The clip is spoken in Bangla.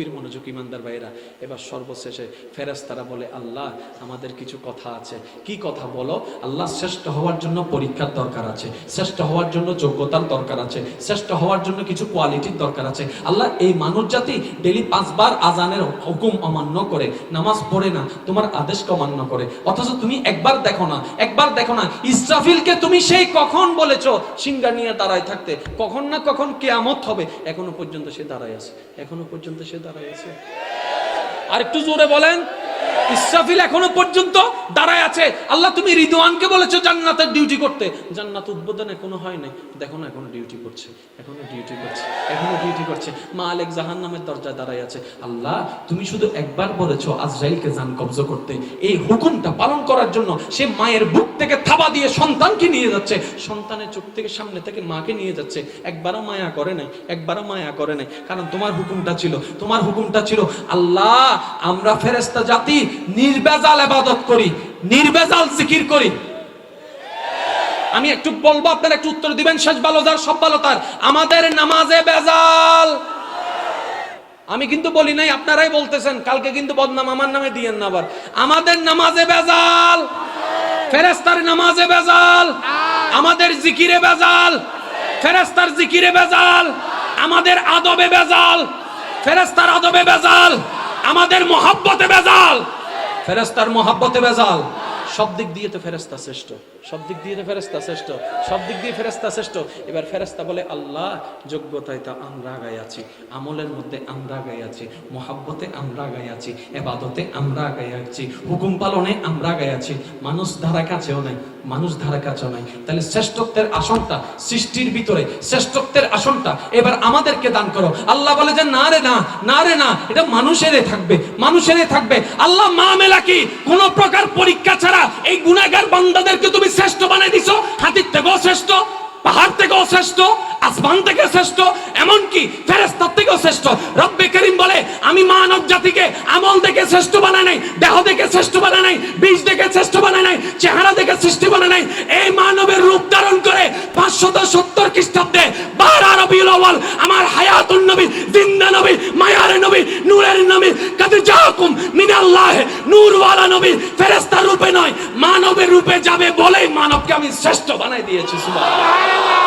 গভীর মনোযোগ ইমানদার ভাইরা এবার সর্বশেষে ফেরেশতারা বলে, আল্লাহ, আমাদের কিছু কথা আছে। কি কথা বলো? আল্লাহ শ্রেষ্ঠ হওয়ার জন্য পরীক্ষার দরকার আছে, শ্রেষ্ঠ হওয়ার জন্য যোগ্যতার দরকার আছে, শ্রেষ্ঠ হওয়ার জন্য কিছু কোয়ালিটির দরকার আছে। আল্লাহ এই মানব জাতি ডেলি পাঁচবার আজানের হুকুম অমান্য করে, নামাজ পড়ে না, তোমার আদেশকে অমান্য করে। অথচ তুমি একবার দেখো না, একবার দেখো না, ইসরাফিলকে তুমি সেই কখন বলেছ? সিঙ্গা নিয়ে দাঁড়ায় থাকতে, কখন না কখন কেয়ামত হবে, এখনও পর্যন্ত সে দাঁড়ায় আছে, এখনও পর্যন্ত সে দাঁড়ায় আছে আর একটু জোরে বলেন ইসরাফিল এখনও পর্যন্ত দাঁড়ায় আছে। আল্লাহ, তুমি রিদওয়ানকে বলেছ জান্নাতের ডিউটি করতে। জান্নাত উদ্বোধন এখনও হয় নাই। দেখো না, এখনও ডিউটি করছে। এখনও ডিউটি করছে। এখনও ডিউটি করছে। মা আলেক জাহান নামের দরজায় দাঁড়ায় আছে। আল্লাহ, তুমি শুধু একবার বলেছ আজরাইলকে জান কবজ করতে। এই হুকুমটা পালন করার জন্য সে মায়ের বুক থেকে থাবা দিয়ে সন্তানকে নিয়ে যাচ্ছে। সন্তানের চোখ থেকে সামনে থেকে মাকে নিয়ে যাচ্ছে। একবারও মায়া করে নাই, একবারও মায়া করে নাই। কারণ তোমার হুকুমটা ছিল, তোমার হুকুমটা ছিল, আল্লাহ, আমরা ফেরেস্তা জাতি নির্বেজাল আবাদত করি, নির্বেজাল জিকির করি। আমি একটু বলব, আপনারা একটু উত্তর দিবেন, শেষ ভালো যার, সব ভালো তার। আমাদের নামাজে বেজাল। আমি কিন্তু বলি নাই, আপনারাই বলতেছেন, কালকে কিন্তু বদনাম আমার নামে দিয়েন না আবার। আমাদের নামাজে বেজাল। ফেরেস্তার নামাজে বেজাল। আমাদের জিকিরে বেজাল। ফেরেস্তার জিকিরে বেজাল। আমাদের আদবে বেজাল। ফেরেস্তার আদবে বেজাল। আমাদের মহাব্বতে বেজাল ফেরেস্তার মহাব্বতে বেজাল সব দিক দিয়ে তো ফেরেস্তা শ্রেষ্ঠ, সব দিক দিয়ে তো ফেরেস্তা শ্রেষ্ঠ, সব দিক দিয়ে ফেরেস্তা শ্রেষ্ঠ। এবার ফেরেস্তা বলে, আল্লাহ, যোগ্যতায় তো আমরা গাই আছি আমলের মধ্যে আমরা গাই আছি মহাব্বতে আমরা গাই আছি এবাদতে আমরা গাই আছি হুকুম পালনে আমরা গাই আছি মানুষ ধারা কাছেও নাই, মানুষ ধারা কাছেও নাই। তাহলে শ্রেষ্ঠত্বের আসনটা সৃষ্টির ভিতরে, শ্রেষ্ঠত্বের আসনটা এবার আমাদেরকে দান করো। আল্লাহ বলে যে, না রে না না রে না, এটা মানুষেরই থাকবে মানুষেরই থাকবে। আল্লাহ মা মেলা কি কোন প্রকার পরীক্ষা থেকেও শ্রেষ্ঠ, আসমান থেকে শ্রেষ্ঠ, এমনকি ফেরেস্তার থেকেও শ্রেষ্ঠ। রব্বে করিম বলে, আমি মানব জাতিকে আমল দেখে শ্রেষ্ঠ বানাই নাই, দেহ দেখে শ্রেষ্ঠ বানাই নাই, বীজ দেখে শ্রেষ্ঠ বানাই নাই, চেহারা দেখে সৃষ্টি বানাই নাই। এই মানবের রূপ ধারণ করে পাঁচশত সত্তর খ্রিস্টাব্দে বার আরবিউল আউয়াল আমার হায়াতুন নবী, জিন্দা নবী, মায়ার নবী, নূরের নবী, কাদ জাকুম মিনাল্লাহ, নূরওয়ালা নবী, ফেরেশতার রূপে নয়, মানবের রূপে যাবে বলেই মানবকে আমি শ্রেষ্ঠ বানাই দিয়েছি, সুবহানাল্লাহ।